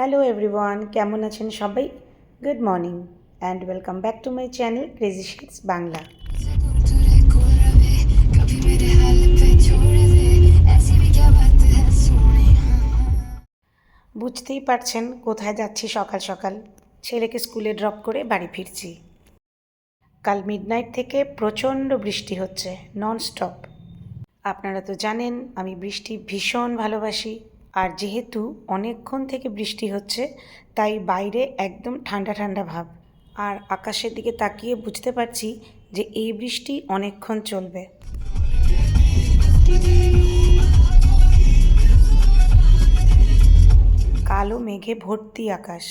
Hello everyone কেমন আছেন সবাই? Good morning and welcome back to my channel crazy sheets Bangla বুঝতেই পারছেন কোথায় যাচ্ছি সকাল সকাল। ছেলেকে স্কুলে ড্রপ করে বাড়ি ফিরছি। কাল মিডনাইট থেকে প্রচণ্ড বৃষ্টি হচ্ছে নন স্টপ আপনারা তো জানেন, আমি বৃষ্টি ভীষণ ভালোবাসি। আর যেহেতু অনেকক্ষণ থেকে বৃষ্টি হচ্ছে, তাই বাইরে একদম ঠান্ডা ঠান্ডা ভাব। আর আকাশের দিকে তাকিয়ে বুঝতে পারছি যে এই বৃষ্টি অনেকক্ষণ চলবে। কালো মেঘে ভর্তি আকাশ।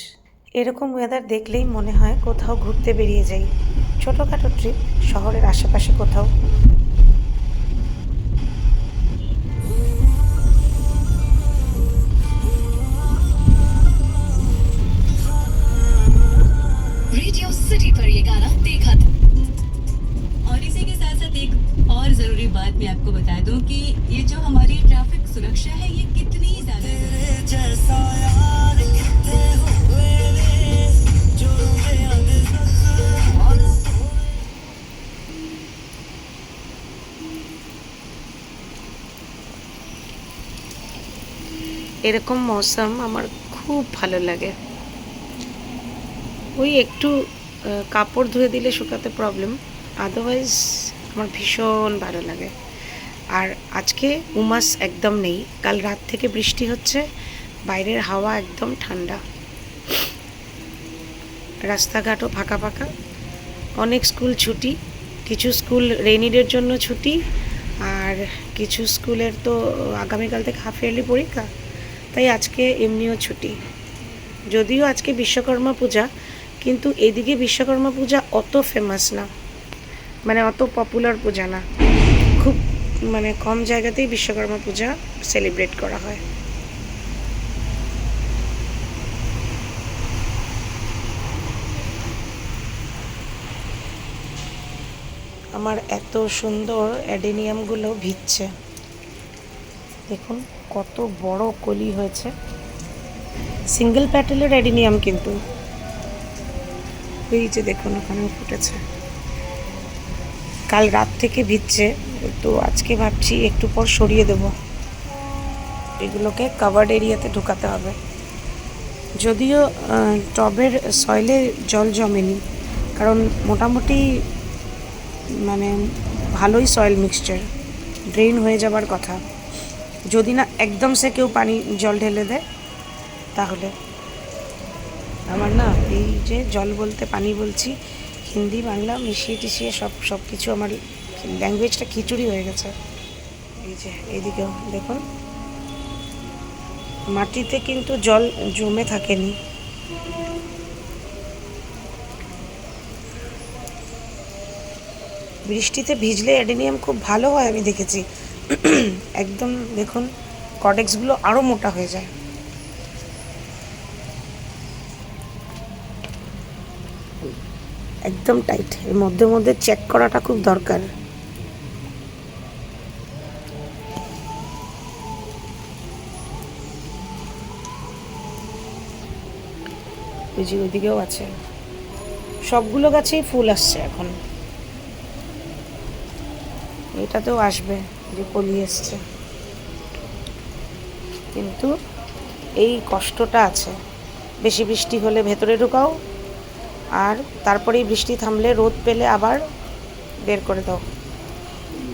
এরকম ওয়েদার দেখলেই মনে হয় কোথাও ঘুরতে বেরিয়ে যাই। ছোটোখাটো ট্রিপ শহরের আশেপাশে কোথাও। रेडियो सिटी पर ये गाना देखा था और इसी के साथ साथ एक और जरूरी बात मैं आपको बता दूं कि ये जो हमारी ट्रैफिक सुरक्षा है ये कितनी ज्यादा जरूरी है। এরকম মৌসুম আমার খুব ভালো লাগে ওই একটু কাপড় ধুয়ে দিলে শুকাতে প্রবলেম আদারওয়াইজ আমার ভীষণ ভালো লাগে। আর আজকে উমাস একদম নেই, কাল রাত থেকে বৃষ্টি হচ্ছে, বাইরের হাওয়া একদম ঠান্ডা। রাস্তাঘাটও ফাঁকা ফাঁকা, অনেক স্কুল ছুটি, কিছু স্কুল রেনিডের জন্য ছুটি, আর কিছু স্কুলের তো আগামীকাল থেকে হাফ ইয়ারলি পরীক্ষা, তাই আজকে এমনিও ছুটি। যদিও আজকে বিশ্বকর্মা পূজা কিন্তু এদিকে বিশ্বকর্মা পূজা অত ফেমাস না। মানে অত পপুলার পূজা না। খুব মানে কম জায়গাতেই বিশ্বকর্মা পূজা সেলিব্রেট করা হয়। আমার এত সুন্দর অ্যাডেনিয়ামগুলো ভিজছে। দেখুন, কত বড় কলি হয়েছে। সিঙ্গেল প্যাটেলের অ্যাডেনিয়াম কিন্তু। এই যে দেখুন ওখানে ফুটেছে। কাল রাত থেকে ভিজছে, তো আজকে ভাবছি একটু পর সরিয়ে দেব। এগুলোকে কাভার্ড এরিয়াতে ঢুকাতে হবে। যদিও টবের সয়েলে জল জমেনি, কারণ মোটামুটি মানে ভালোই সয়েল মিক্সচার ড্রেন হয়ে যাবার কথা। যদি না একদম সে কেউ পানি জল ঢেলে দেয়, তাহলে। আমার না এই যে জল বলতে পানি বলছি, হিন্দি, বাংলা মিশিয়ে টিশিয়ে সব সব কিছু আমার ল্যাঙ্গুয়েজটা খিচুড়ি হয়ে গেছে। এই যে, এইদিকেও দেখুন। মাটিতে কিন্তু জল জমে থাকেনি। বৃষ্টিতে ভিজলে অ্যাডেনিয়াম খুব ভালো হয়, আমি দেখেছি। একদম দেখুন, কডেক্সগুলো আরও মোটা হয়ে যায়। একদম টাইট এর মধ্যে মধ্যে চেক করাটা খুব দরকার। যে ওইদিকেও আছে। সবগুলো গাছেই ফুল আসছে এখন। এটাতেও আসবে যে কলি এসছে। কিন্তু এই কষ্টটা আছে। বেশি বৃষ্টি হলে ভেতরে ঢুকাও আর তারপরেই বৃষ্টি থামলে রোদ পেলে আবার বের করে দাও।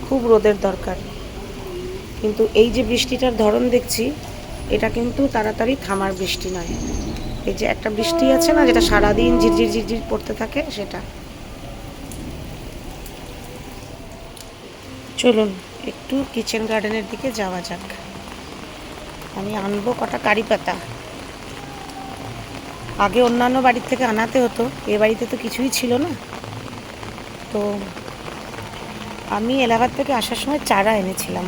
খুব রোদের দরকার। কিন্তু এই যে বৃষ্টিটার ধরন দেখছি, এটা কিন্তু তাড়াতাড়ি থামার বৃষ্টি নয়। এই যে একটা বৃষ্টি আছে না, যেটা সারাদিন ঝিরঝির ঝিরঝির পড়তে থাকে, সেটা। চলুন, একটু কিচেন গার্ডেনের দিকে যাওয়া যাক। আমি আনব কটা কারি পাতা। আগে অন্যান্য বাড়ির থেকে আনাতে হতো, এ বাড়িতে তো কিছুই ছিল না। তো আমি এলাকার থেকে আসার সময় চারা এনেছিলাম।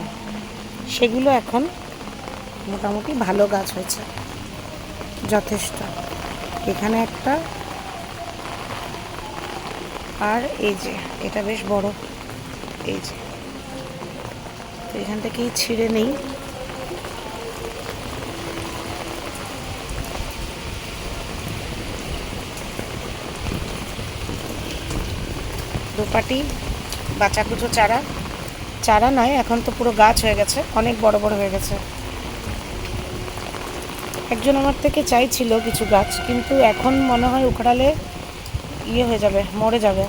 সেগুলো এখন মোটামুটি ভালো গাছ হয়েছে। যথেষ্ট। এখানে একটা আর এই যে, এটা বেশ বড়। এই যে। এখান থেকেই ছিঁড়ে নেই। দুপাটি বাচ্চা কুচো চারা। চারা নয় এখন তো পুরো গাছ হয়ে গেছে, অনেক বড় বড় হয়ে গেছে। একজন আমার থেকে চাইছিল কিছু গাছ, কিন্তু এখন মনে হয় উখড়ালে ইয়ে হয়ে যাবে, মরে যাবে।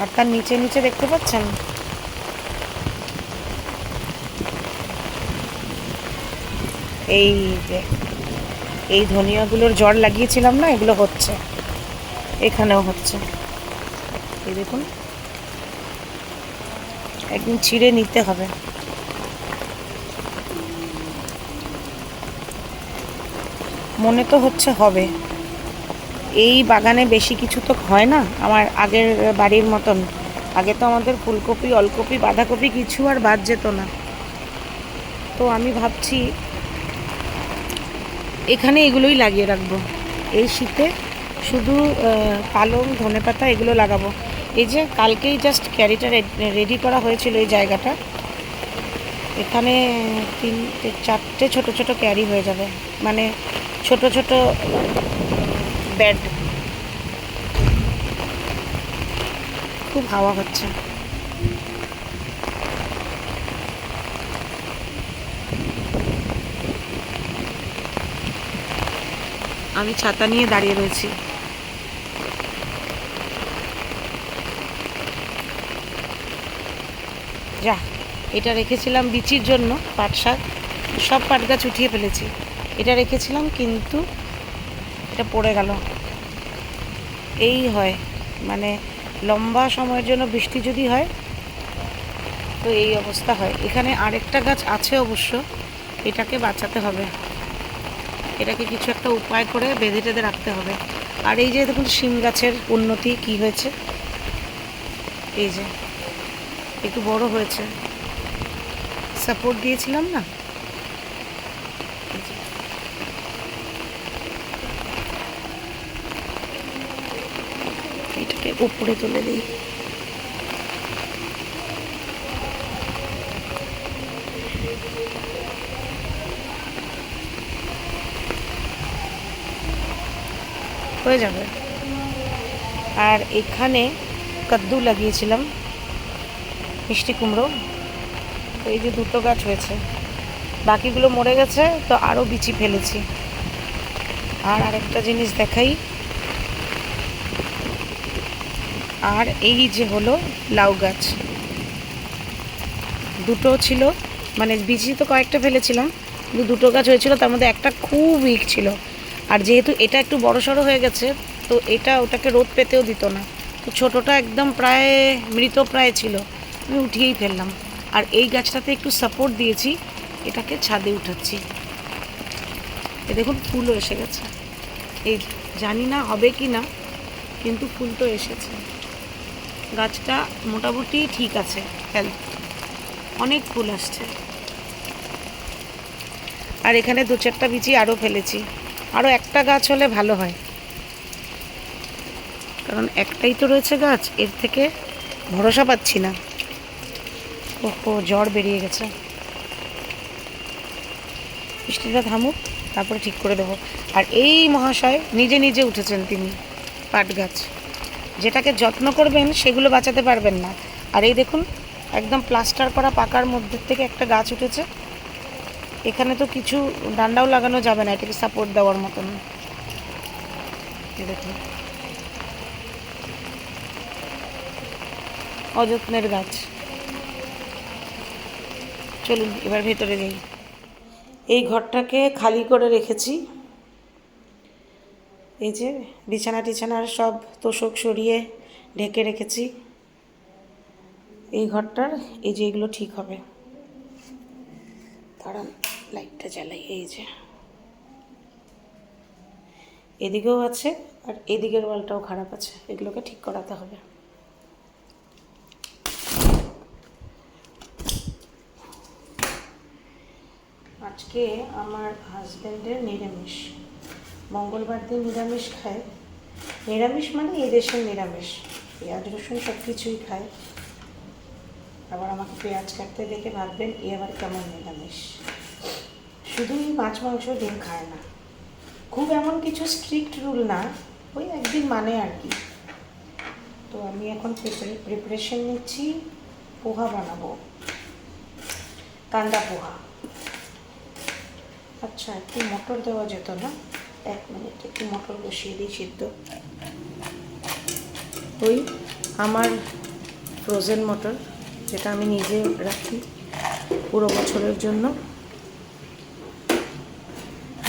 আর তার নিচে নিচে দেখতে পাচ্ছেন? এই যে, এই ধনিয়াগুলোর জল লাগিয়েছিলাম না, এগুলো হচ্ছে। এখানেও হচ্ছে। এই দেখুন। একদিন ছিঁড়ে নিতে হবে। মনে তো হচ্ছে হবে। এই বাগানে বেশি কিছু তো হয় না, আমার আগের বাড়ির মতন। আগে তো আমাদের ফুলকপি, অলকপি, বাঁধাকপি কিছু আর বাদ যেত না। তো আমি ভাবছি, এখানে এগুলোই লাগিয়ে রাখব। এই শীতে শুধু পালং ধনেপাতা এগুলো লাগাবো। এই যে কালকেই জাস্ট ক্যারিটা রেডি করা হয়েছিল এই জায়গাটা। এখানে তিনটে, চারটে ছোট ছোট ক্যারি হয়ে যাবে। মানে ছোট ছোট ব্যাড খুব হাওয়া হচ্ছে। আমি ছাতা নিয়ে দাঁড়িয়ে রয়েছি। যা, এটা রেখেছিলাম বিচির জন্য, পাট শাক। সব পাট গাছ উঠিয়ে ফেলেছি। এটা রেখেছিলাম কিন্তু এটা পড়ে গেল। এই হয় মানে লম্বা সময়ের জন্য বৃষ্টি যদি হয়, তো এই অবস্থা হয়। এখানে আরেকটা গাছ আছে অবশ্য, এটাকে বাঁচাতে হবে। এটাকে কিছু একটা উপায় করে বেঁধে টেঁধে রাখতে হবে। আর এই যে দেখুন, শিম গাছের উন্নতি কি হয়েছে? এই যে। একটু বড় হয়েছে। সাপোর্ট দিয়েছিলাম না? এটাকে উপরে তুলে দিই। হয়ে যাবে। আর এখানে কদ্দু লাগিয়েছিলাম। মিষ্টি কুমড়ো। তো এই যে দুটো গাছ হয়েছে। বাকিগুলো মরে গেছে, তো আরও বিচি ফেলেছি। আর আরেকটা জিনিস দেখাই। আর এই যে হলো লাউ গাছ। দুটো ছিল মানে বিচি তো কয়েকটা ফেলেছিলাম, কিন্তু দুটো গাছ হয়েছিল, তার মধ্যে একটা খুব উইক ছিল। আর যেহেতু এটা একটু বড় সড়ো হয়ে গেছে, তো এটা ওটাকে রোদ পেতেও দিত না। তো ছোটোটা একদম প্রায়, মৃত প্রায় ছিল। আমি উঠিয়েই ফেললাম। আর এই গাছটাতে একটু সাপোর্ট দিয়েছি, এটাকে ছাদে উঠাচ্ছি। এ দেখুন, ফুলও এসে গেছে। এই জানি না হবে কি না, কিন্তু ফুল তো এসেছে। গাছটা মোটামুটি ঠিক আছে হেলথ অনেক ফুল আসছে। আর এখানে দু চারটা বিচি আরও ফেলেছি। আরও একটা গাছ হলে ভালো হয়। কারণ একটাই তো রয়েছে গাছ, এর থেকে ভরসা পাচ্ছি না। ওহো জ্বর বেরিয়ে গেছে। বৃষ্টিটা থামুক, তারপরে ঠিক করে দেবো। আর এই মহাশয় নিজে নিজে উঠেছেন তিনি পাট গাছ যেটাকে যত্ন করবেন, সেগুলো বাঁচাতে পারবেন না। আর এই দেখুন, একদম প্লাস্টার করা পাকার মধ্যে থেকে একটা গাছ উঠেছে। এখানে তো কিছু ডান্ডাও লাগানো যাবে না, এটাকে সাপোর্ট দেওয়ার মতন। দেখুন। অযত্নের গাছ। চলুন, এবার ভেতরে যাই। এই ঘরটাকে খালি করে রেখেছি। এই যে বিছানা টিছানার সব তোষক সরিয়ে ঢেকে রেখেছি। এই ঘরটার, এই যে এগুলো ঠিক হবে। দাঁড়ান, লাইটটা জ্বালাই, এই যে। এদিকেও আছে আর এদিকের ওয়ালটাও খারাপ আছে, এগুলোকে ঠিক করাতে হবে। আজকে আমার হাজব্যান্ডের নিরামিষ। মঙ্গলবার দিন নিরামিষ খায়। নিরামিষ মানে এই দেশের নিরামিষ। পেঁয়াজ, রসুন সব কিছুই খায়। আবার আমাকে পেঁয়াজ কাটতে দেখে ভাববেন, এ আবার কেমন নিরামিষ। শুধুই মাছ, মাংস, ডিম খায় না। খুব এমন কিছু স্ট্রিক্ট রুল না, ওই একদিন মানে আর কি। তো আমি এখন প্রিপারেশন নিচ্ছি, পোহা বানাবো। কান্দা পোহা। আচ্ছা একটু মটর দেওয়া যেত না? এক মিনিট, একটু মটর বসিয়ে দিই সিদ্ধ। ওই আমার ফ্রোজেন মটর, যেটা আমি নিজে রাখি পুরো বছরের জন্য।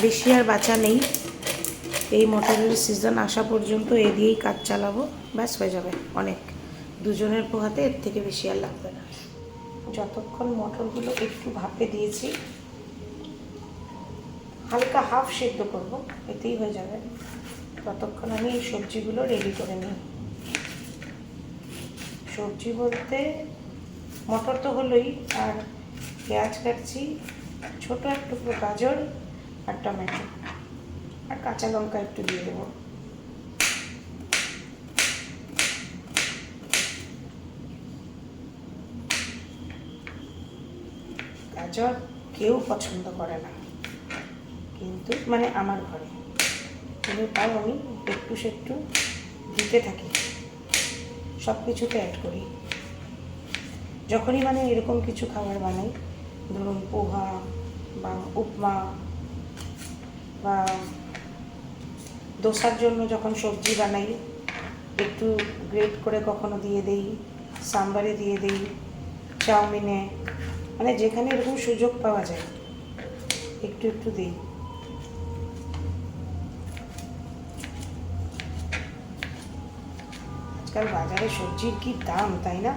বেশি আর বাঁচা নেই। এই মটরের সিজন আসা পর্যন্ত এ দিয়েই কাজ চালাবো, ব্যাস হয়ে যাবে অনেক। দুজনের পোহাতে এর থেকে বেশি আর লাগবে না। যতক্ষণ মটরগুলো একটু ভাপে দিয়েছি হালকা হাফ সেদ্ধ করব, এতেই হয়ে যাবে। ততক্ষণ আমি এই সবজিগুলো রেডি করে নিই। সবজি বলতে মটর তো হলোই, আর পেঁয়াজ কাটছি, ছোট এক টুকরো গাজর আর টমেটো। আর কাঁচা লঙ্কা একটু দিয়ে দেবো। গাজর কেউ পছন্দ করে না। কিন্তু মানে আমার ঘরে। কিন্তু তাও আমি একটু সেটু দিতে থাকি। সব কিছুতে অ্যাড করি। যখনই মানে এরকম কিছু খাবার বানাই, ধরুন পোহা বা উপমা বা দোসার জন্য যখন সবজি বানাই, একটু গ্রেট করে কখনো দিয়ে দেই, সাম্বারে দিয়ে দেই, চাউমিনে মানে যেখানে এরকম সুযোগ পাওয়া যায়, একটু একটু দিই। আজকাল বাজারে সবজির কি দাম, তাই না?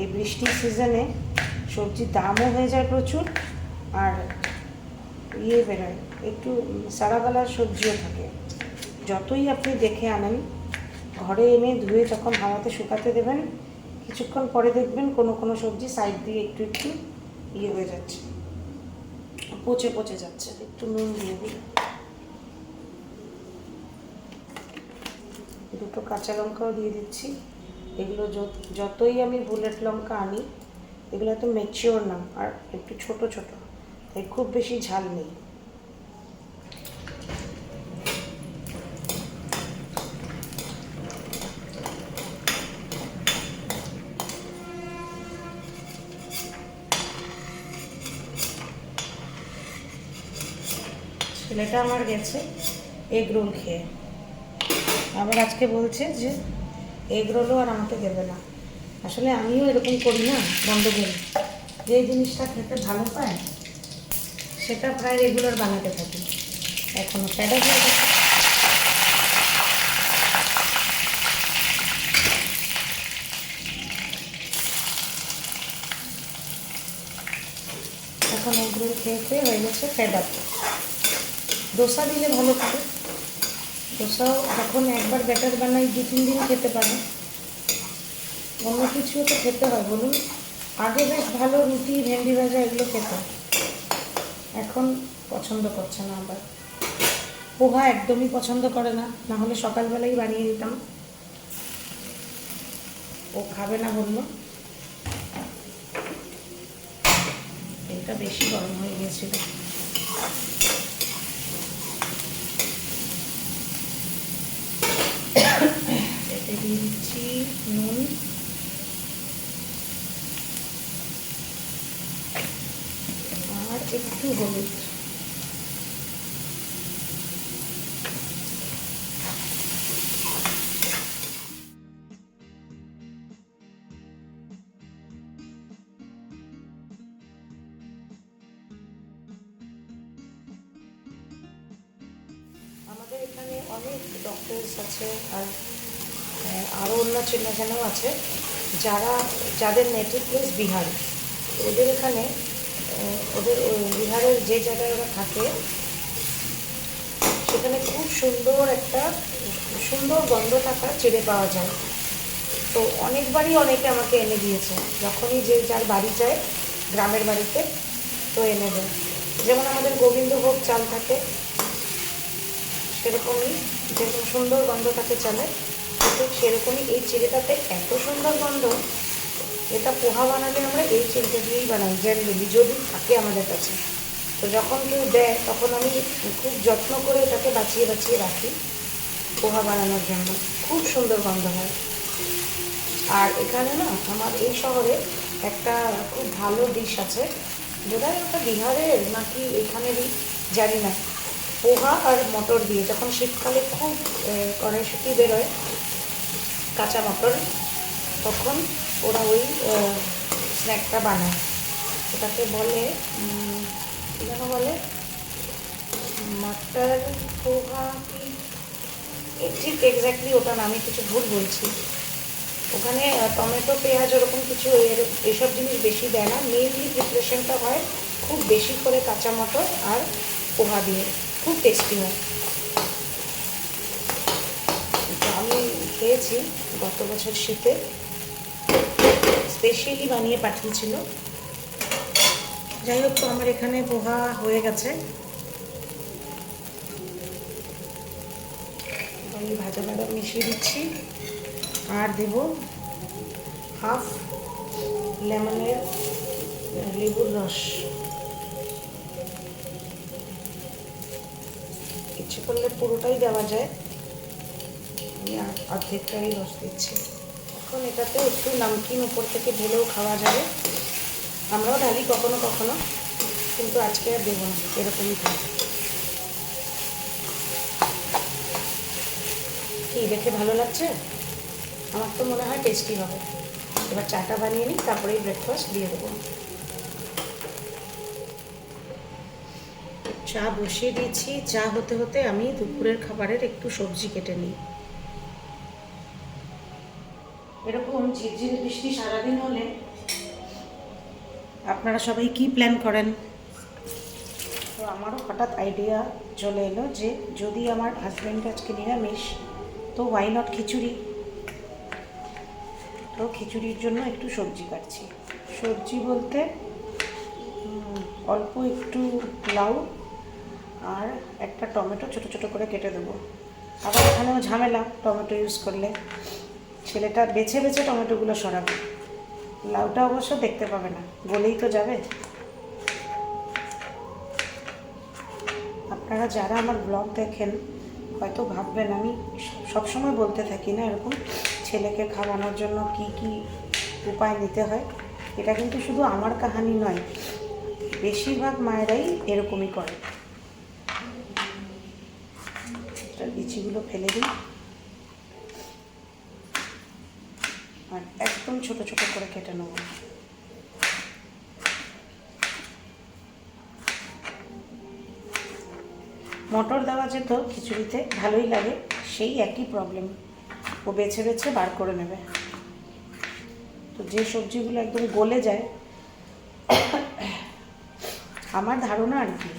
এই বৃষ্টির সিজনে সবজির দামও হয়ে যায় প্রচুর আর ইয়ে বেরোয়। একটু সারাবেলার সবজিও থাকে। যতই আপনি দেখে আনেন, ঘরে এনে ধুয়ে যখন হাওয়াতে শুকাতে দেবেন, কিছুক্ষণ পরে দেখবেন কোনো কোনো সবজি সাইড দিয়ে একটু একটু ইয়ে হয়ে যাচ্ছে, পচে পচে যাচ্ছে। একটু নুন দিয়ে দিই দুটো কাঁচা লঙ্কাও দিয়ে দিচ্ছি। এগুলো যত- যতই আমি বুলেট লঙ্কা আনি, এগুলো তো মেচিওর না, আর একটু ছোট ছোট। তাই খুব বেশি ঝাল নেই। ছেলেটা আমার গেছে এগ রোল খেয়ে। আবার আজকে বলছে যে এগ রোলও আর আমাকে দেবে না। আসলে আমিও এরকম করি না বন্ধ করি যে জিনিসটা খেতে ভালো পায়, সেটা প্রায় রেগুলার বানাতে থাকি। এখনও প্যাডা এখন এগ রোল খেয়ে খেয়ে হয়ে গেছে ফেডা দোসা দিলে ভালো খাবে দোসাও যখন একবার ব্যাটার বানাই, দু, তিন দিন খেতে পারে। অন্য কিছুও তো খেতে হয়, বলুন। আগে বেশ ভালো রুটি, ভেন্ডি ভাজা এগুলো খেত এখন পছন্দ করছে না আবার। পোহা একদমই পছন্দ করে না না হলে সকালবেলাই বানিয়ে দিতাম। ও খাবে না বলল। এটা বেশি গরম হয়ে গিয়েছিল এতে দিয়ে দিচ্ছি নুন। আর একটু হলুদ। চিহ্নজনও আছে, যারা, যাদের নেটিভ প্লেস বিহার। ওদের এখানে ওদের বিহারের যে জায়গায় ওরা থাকে, সেখানে খুব সুন্দর একটা, সুন্দর গন্ধ থাকা চিড়ে পাওয়া যায়। তো অনেকবারই অনেকে আমাকে এনে দিয়েছে, যখনই যে যার বাড়ি যায়, গ্রামের বাড়িতে, তো এনে দেয়। যেমন আমাদের গোবিন্দভোগ চাল থাকে, সেরকমই যেরকম সুন্দর গন্ধ থাকে চালে। ঠিক সেরকমই এই চিড়েটাতে এত সুন্দর গন্ধ, এটা পোহা বানালে আমরা এই চিড়েটা দিয়েই বানাই জেনারেলি যদি থাকে আমাদের কাছে। তো যখন কেউ দেয়, তখন আমি খুব যত্ন করে এটাকে বাঁচিয়ে বাঁচিয়ে রাখি, পোহা বানানোর জন্য। খুব সুন্দর গন্ধ হয়। আর এখানে না, আমার এই শহরে একটা খুব ভালো ডিশ আছে। বোধহয় ওটা বিহারের নাকি এখানেরই, জানি না। পোহা আর মটর দিয়ে, যখন শীতকালে খুব কড়াইশুটি বেরোয় কাঁচা মটর, তখন ওরা ওই স্ন্যাকটা বানায়। ওটাকে বলে যেন বলে? মাটার পোহা কি? ঠিক এক্স্যাক্টলি ওটা আমি কিছু ভুল বলছি। ওখানে টমেটো, পেঁয়াজ ওরকম কিছু এসব জিনিস বেশি দেয় না। মেনলি প্রিপারেশনটা হয় খুব বেশি করে কাঁচা মটর আর পোহা দিয়ে। খুব টেস্টি হয়। আমি খেয়েছি। গত বছর শীতে স্পেশালি বানিয়ে পাঠিয়েছিল। যাই হোক, তো আমার এখানে পোহা হয়ে গেছে। আমি ভাজা বাদাম মিশিয়ে দিচ্ছি। আর দেব হাফ লেমনের লেবুর রস। ইচ্ছে করলে পুরোটাই দেওয়া যায়। আমি অর্ধেকটাই রস দিচ্ছি। এখন এটাতে একটু নামকিন উপর থেকে ঢেলেও খাওয়া যাবে। আমরাও ঢালি কখনো কখনো, কিন্তু আজকে আর দেবো না, এরকমই খাব। কি, দেখে ভালো লাগছে? আমার তো মনে হয় টেস্টি হবে। এবার চাটা বানিয়ে নিই, তারপরেই ব্রেকফাস্ট দিয়ে দেবো। চা বসিয়ে দিয়েছি। চা হতে হতে আমি দুপুরের খাবারের একটু সবজি কেটে নিই। এরকম ঝিরঝিরে বৃষ্টি সারাদিন হলে আপনারা সবাই কি প্ল্যান করেন? তো আমারও হঠাৎ আইডিয়া চলে এলো যে যদি আমার হাজব্যান্ড আজকে নিরামিষ, তো ওয়াই নট খিচুড়ি? তো খিচুড়ির জন্য একটু সবজি কাটছি। সবজি বলতে অল্প একটু লাউ আর একটা টমেটো ছোট ছোট করে কেটে দেবো। আবার এখানেও ঝামেলা, টমেটো ইউজ করলে। ছেলেটা বেছে বেছে টমেটোগুলো সরাবে। লাউটা অবশ্য দেখতে পাবে না, বলেই তো যাবে। আপনারা যারা আমার ব্লগ দেখেন, হয়তো ভাববেন, আমি সবসময় বলতে থাকি না এরকম ছেলেকে খাওয়ানোর জন্য কি কি উপায় নিতে হয়। এটা কিন্তু শুধু আমার কাহানি নয়, বেশিরভাগ মায়েরাই এরকমই করে। বিচিগুলো ফেলে দিই। আর একদম ছোট ছোট করে কেটে নেব। মটর দেওয়া যেত খিচুড়িতে, ভালোই লাগে, সেই একই প্রবলেম ও বেছে বেছে বার করে নেবে। তো যে সবজিগুলো একদম গলে যায়, আমার ধারণা আর কি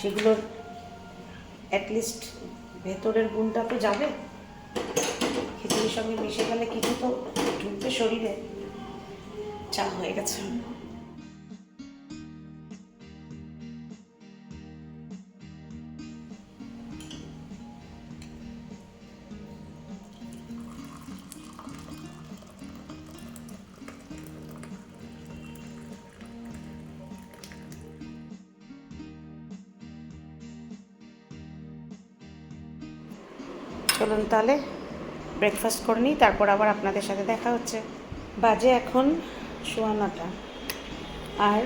সেগুলোর অ্যাটলিস্ট ভেতরের গুণটা তো যাবে। খিচুড়ির সঙ্গে মিশে গেলে কিছু তো ঢুকবে শরীরে। চা হয়ে গেছে। চলুন তাহলে। ব্রেকফাস্ট করে নিই, তারপর আবার আপনাদের সাথে দেখা হচ্ছে। বাজে এখন সোয়া নটা আর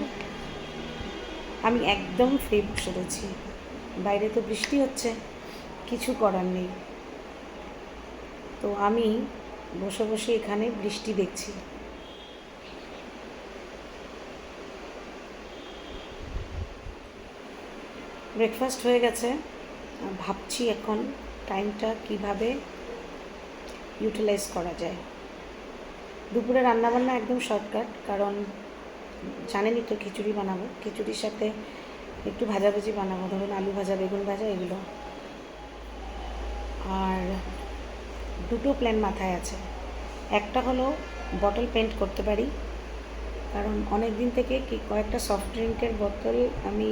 আমি একদম ফ্রি বসে রয়েছি। বাইরে তো বৃষ্টি হচ্ছে, কিছু করার নেই। তো আমি বসে বসে এখানে বৃষ্টি দেখছি। ব্রেকফাস্ট হয়ে গেছে। ভাবছি এখন টাইমটা কীভাবে ইউটিলাইজ করা যায়। দুপুরে রান্নাবান্না একদম শর্টকাট কারণ জানেনই তো খিচুড়ি বানাবো। খিচুড়ির সাথে একটু ভাজাভুজি বানাবো, ধরুন আলু ভাজা, বেগুন ভাজা, এগুলো। আর দুটো প্ল্যান মাথায় আছে। একটা হলো বটল পেন্ট করতে পারি, কারণ অনেক দিন থেকে কি কয়েকটা সফট ড্রিঙ্কের বোতল আমি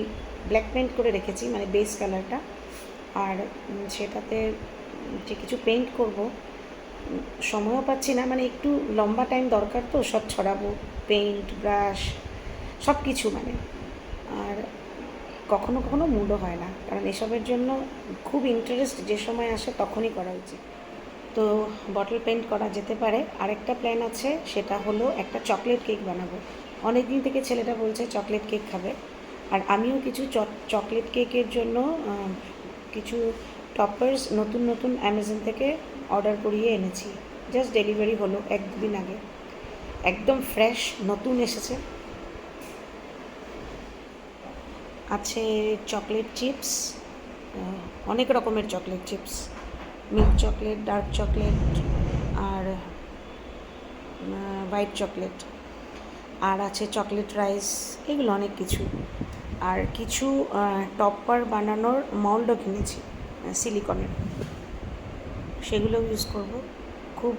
ব্ল্যাক পেন্ট করে রেখেছি মানে বেস কালারটা আর সেটাতে যে কিছু পেন্ট করব সময়ও পাচ্ছি না মানে একটু লম্বা টাইম দরকার তো, সব ছড়াবো পেন্ট ব্রাশ সব কিছু মানে। আর কখনো কখনো মুডও হয় না, কারণ এসবের জন্য খুব ইন্টারেস্ট যে সময় আসে তখনই করা উচিত। তো বটল পেন্ট করা যেতে পারে। আরেকটা প্ল্যান আছে, সেটা হলো একটা চকলেট কেক বানাবো। অনেক দিন থেকে ছেলেটা বলছে চকলেট কেক খাবে। আর আমিও কিছু চকলেট কেকের জন্য কিছু টপার্স নতুন নতুন অ্যামাজন থেকে অর্ডার করিয়ে এনেছি। জাস্ট ডেলিভারি হলো এক দুদিন আগে। একদম ফ্রেশ, নতুন এসেছে। আছে চকলেট চিপস অনেক রকমের chocolate chips. Milk chocolate, dark chocolate, আর হোয়াইট চকলেট। আর আছে চকলেট রাইস, এগুলো অনেক কিছু। আর কিছু টপার বানানোর মল্ডও কিনেছি সিলিকনের। সেগুলো ইউজ করব। খুব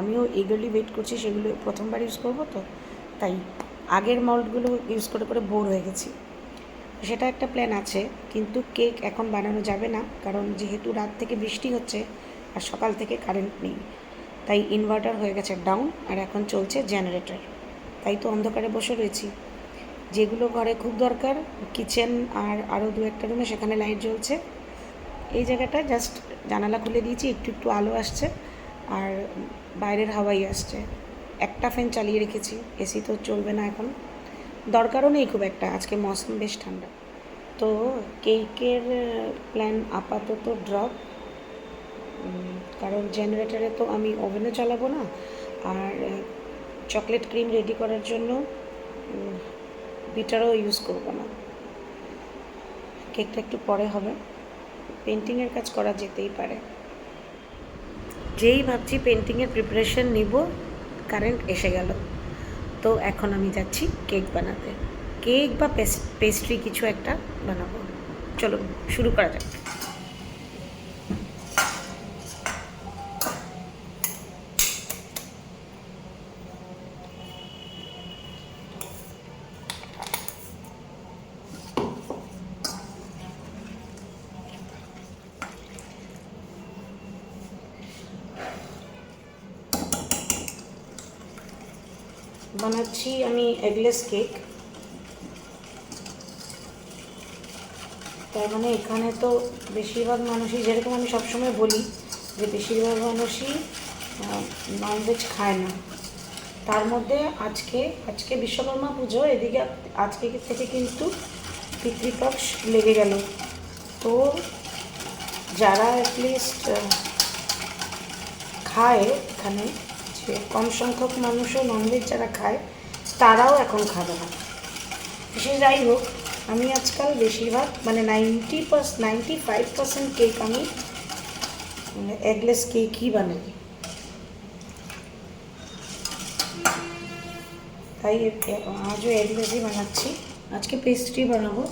আমিও এগারলি ওয়েট করছি সেগুলো, প্রথমবার ইউজ করব তো, তাই আগের মল্ডগুলো ইউজ করে করে বোর হয়ে গেছি। সেটা একটা প্ল্যান আছে, কিন্তু কেক এখন বানানো যাবে না, কারণ যেহেতু রাত থেকে বৃষ্টি হচ্ছে আর সকাল থেকে কারেন্ট নেই, তাই ইনভার্টার হয়ে গেছে ডাউন আর এখন চলছে জেনারেটর তাই তো অন্ধকারে বসে রয়েছি। যেগুলো ঘরে খুব দরকার কিচেন আর আরও দু একটা রুমে সেখানে লাইট জ্বলছে। এই জায়গাটা জাস্ট জানালা খুলে দিয়েছি, একটু একটু আলো আসছে আর বাইরের হাওয়াই আসছে। একটা ফ্যান চালিয়ে রেখেছি, এসি তো চলবে না এখন। দরকারও নেই খুব একটা, আজকে মৌসুম বেশ ঠান্ডা। তো কেকের প্ল্যান আপাতত ড্রপ কারণ জেনারেটারে তো আমি ওভেনে চালাবো না, আর চকলেট ক্রিম রেডি করার জন্য বিটারও ইউজ করব না। কেকটা একটু পরে হবে। পেন্টিংয়ের কাজ করা যেতেই পারে। যেই ভাবছি পেন্টিংয়ের প্রিপারেশন নিব কারেন্ট এসে গেল। তো এখন আমি যাচ্ছি কেক বানাতে। কেক বা পেস্ট্রি কিছু একটা বানাবো। চলো শুরু করা যাক। বানাচ্ছি আমি এগলেস কেক তার মানে এখানে তো বেশিরভাগ মানুষই, যেরকম আমি সবসময় বলি, যে বেশিরভাগ মানুষই ননভেজ খায় না। তার মধ্যে আজকে আজকে বিশ্বকর্মা পুজো, এদিকে আজকে থেকে কিন্তু পিতৃপক্ষ লেগে গেল। তো যারা অ্যাটলিস্ট খায় এখানে যে কম সংখ্যক মানুষও ননভেজ যারা খায়, তারাও এখন খাবে না। সে যাই হোক, আমি আজকাল বেশিরভাগ মানে ninety per ninety five percent cake আমি এগলেস কেকই বানাই। তাই আজও এগলেসই বানাচ্ছি। আজকে পেস্ট্রি বানাবো।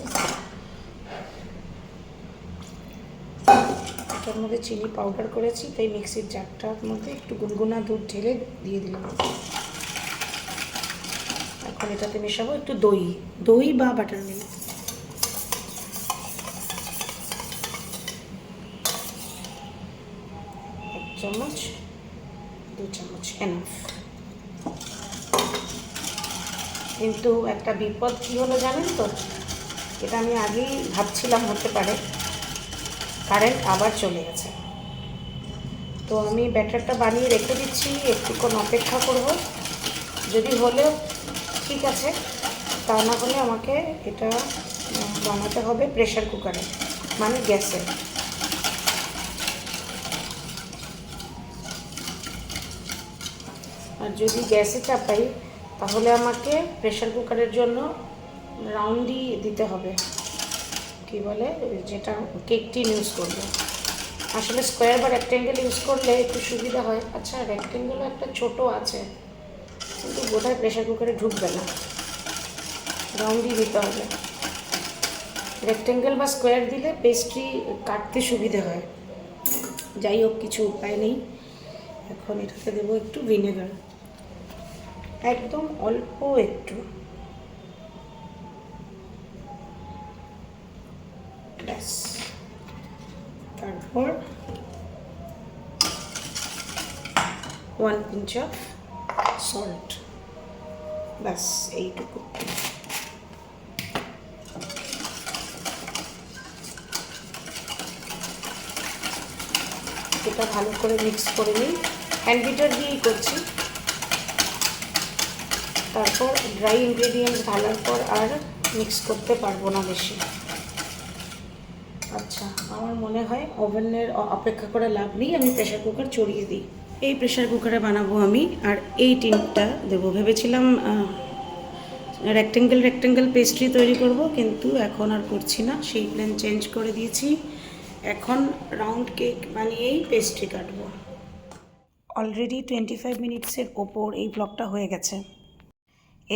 এটার মধ্যে চিনি পাউডার করেছি, তাই মিক্সির জারটার মধ্যে একটু গুনগুনা দুধ ঢেলে দিয়ে দিলাম। এখন এটাতে মেশাবো একটু দই দই বা বাটার মিল্ক এক চামচ, দু চামচ এনাফ কিন্তু একটা বিপদ কী হলো জানেন তো? এটা আমি আগেই ভাবছিলাম হতে পারে। কারেন্ট আবার চলে গেছে। তো আমি ব্যাটারটা বানিয়ে রেখে দিচ্ছি, একটুক্ষণ অপেক্ষা করব। যদি হলে ঠিক আছে, তা না হলে আমাকে এটা বানাতে হবে প্রেশার কুকারে মানে গ্যাসে। আর যদি গ্যাসে চাপাই, তাহলে আমাকে প্রেশার কুকারের জন্য রাউন্ডই দিতে হবে। কি বলে, যেটা কেক ইউজ করবে। আসলে স্কোয়ার বা রেক্টেঙ্গেল ইউজ করলে একটু সুবিধা হয়। আচ্ছা রেক্টেঙ্গেলও একটা ছোট আছে, কিন্তু বোধহয় প্রেশার কুকারে ঢুকবে না। রাউন্ডই দিতে হবে। রেক্টেঙ্গেল বা স্কোয়ার দিলে পেস্ট্রি কাটতে সুবিধে হয়। যাই হোক, কিছু উপায় নেই। এখন এটাতে দেবো একটু ভিনেগার একদম অল্প একটু। ব্যাস তারপর ওয়ান পিঞ্চ অফ সল্ট ব্যাস এইটুকু এটা ভালো করে মিক্স করে নিই হ্যান্ড বিটার দিয়েই করছি। তারপর ড্রাই ইনগ্রেডিয়েন্টস ঢালার পর আর মিক্স করতে পারব না বেশি। মনে হয়, ওভেনের অপেক্ষা করে লাভ নেই, আমি প্রেশার কুকার চড়িয়ে দিই। এই প্রেশার কুকারে বানাবো আমি, আর এই টিনটা দেবো। ভেবেছিলাম রেক্টেঙ্গেল রেক্টেঙ্গেল পেস্ট্রি তৈরি করব, কিন্তু এখন আর করছি না। সেই প্ল্যান চেঞ্জ করে দিয়েছি। এখন রাউন্ড কেক বানিয়েই পেস্ট্রি কাটবো। অলরেডি টোয়েন্টি ফাইভ মিনিটসের ওপর এই ব্লগটা হয়ে গেছে।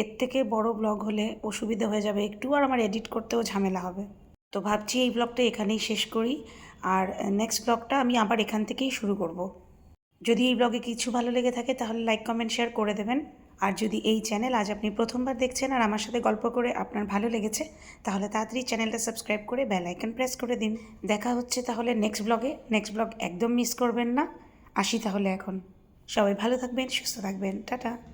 এর থেকে বড় ব্লগ হলে অসুবিধা হয়ে যাবে একটু, আর আমার এডিট করতেও ঝামেলা হবে। তো ভাবছি এই ব্লগটা এখানেই শেষ করি। আর নেক্সট ব্লগটা আমি আবার এখান থেকেই শুরু করব। যদি এই ব্লগে কিছু ভালো লেগে থাকে, তাহলে লাইক কমেন্ট শেয়ার করে দেবেন। আর যদি এই চ্যানেল আজ আপনি প্রথমবার দেখছেন আর আমার সাথে গল্প করে আপনার ভালো লেগেছে, তাহলে তাড়াতাড়ি চ্যানেলটা সাবস্ক্রাইব করে বেল আইকন প্রেস করে দিন। দেখা হচ্ছে তাহলে নেক্সট ব্লগে নেক্সট ব্লগ একদম মিস করবেন না। আসি তাহলে এখন। সবাই ভালো থাকবেন, সুস্থ থাকবেন। টাটা।